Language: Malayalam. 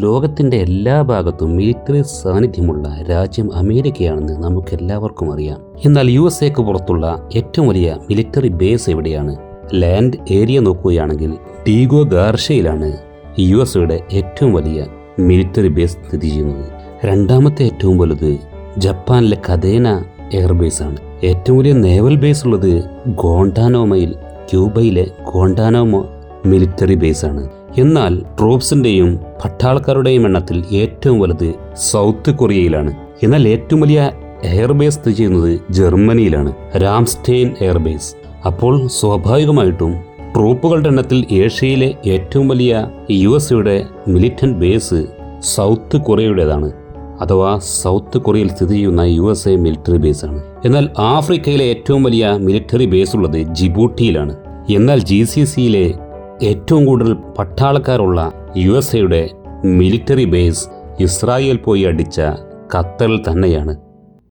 ലോകത്തിന്റെ എല്ലാ ഭാഗത്തും മിലിറ്ററി സാന്നിധ്യമുള്ള രാജ്യം അമേരിക്കയാണെന്ന് നമുക്ക് എല്ലാവർക്കും അറിയാം. എന്നാൽ യു എസ് എക്ക് പുറത്തുള്ള ഏറ്റവും വലിയ മിലിറ്ററി ബേസ് എവിടെയാണ്? ലാൻഡ് ഏരിയ നോക്കുകയാണെങ്കിൽ ടീഗോ ഗാർഷയിലാണ് യു എസ് എയുടെ ഏറ്റവും വലിയ മിലിറ്ററി ബേസ് സ്ഥിതി ചെയ്യുന്നത്. രണ്ടാമത്തെ ഏറ്റവും വലുത് ജപ്പാനിലെ കദേന എയർബേസ് ആണ്. ഏറ്റവും വലിയ നേവൽ ബേസ് ഉള്ളത് ഗോണ്ടാനോമയിൽ ക്യൂബയിലെ ഗോണ്ടാനോമോ മിലിറ്ററി ആണ്. എന്നാൽ ട്രൂപ്സിന്റെയും പട്ടാളക്കാരുടെയും എണ്ണത്തിൽ ഏറ്റവും വലുത് സൗത്ത് കൊറിയയിലാണ്. എന്നാൽ ഏറ്റവും വലിയ എയർബേസ് സ്ഥിതി ചെയ്യുന്നത് ജർമ്മനിയിലാണ് രാംസ്റ്റെയിൻ എയർബേസ്. അപ്പോൾ സ്വാഭാവികമായിട്ടും ട്രൂപ്പുകളുടെ എണ്ണത്തിൽ ഏഷ്യയിലെ ഏറ്റവും വലിയ യു എസ് എയുടെ മിലിറ്റന്റ് ബേസ് സൗത്ത് കൊറിയയുടേതാണ് അഥവാ സൗത്ത് കൊറിയയിൽ സ്ഥിതി ചെയ്യുന്ന U S A military base ആണ് എന്നാൽ ആഫ്രിക്കയിലെ ഏറ്റവും വലിയ മിലിറ്ററി ബേസ് ഉള്ളത് ജിബൂട്ടിയിലാണ്. എന്നാൽ ജി സി സിയിലെ ഏറ്റവും കൂടുതൽ പട്ടാളക്കാരുള്ള യു എസ് എയുടെ മിലിറ്ററി ബേസ് ഇസ്രായേൽ പോയി അടിച്ച ഖത്തറിൽ തന്നെയാണ്.